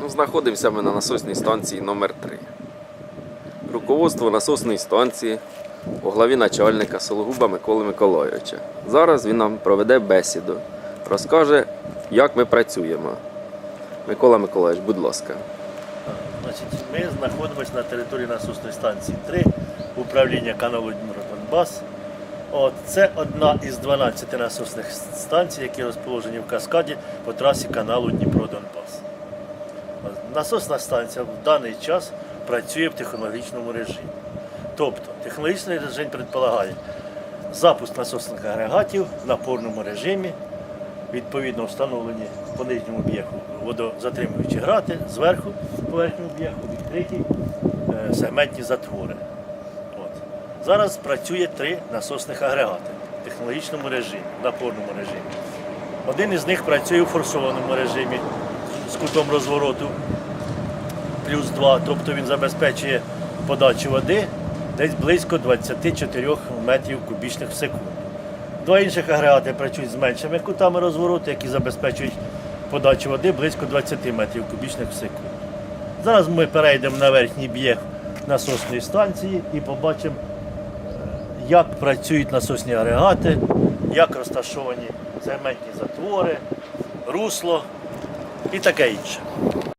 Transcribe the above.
Ну, знаходимося ми на насосній станції номер 3 Руководство насосної станції у главі начальника Сологуба Миколи Миколайовича. Зараз він нам проведе бесіду, розкаже, як ми працюємо. Микола Миколайович, будь ласка. Ми знаходимося на території насосної станції 3 управління каналу Дніпро Донбас. Це одна із 12 насосних станцій, які розположені в каскаді по трасі каналу Дніпро Донбас. Насосна станція в даний час працює в технологічному режимі. Тобто технологічний режим предполагає запуск насосних агрегатів в напорному режимі, відповідно встановлені по нижньому б'єху водозатримуючі грати, зверху по верхньому б'єху відкриті е, сегментні затвори. Зараз працює три насосних агрегати в технологічному режимі, в напорному режимі. Один із них працює у форсованому режимі з кутом розвороту плюс 2, тобто він забезпечує подачу води десь близько 24 метрів кубічних в секунду. Два інших агрегати працюють з меншими кутами розвороту, які забезпечують подачу води близько 20 метрів кубічних в секунду. Зараз ми перейдемо на верхній б'єг насосної станції і побачимо, як працюють насосні агрегати, як розташовані сегментні затвори, русло і таке інше.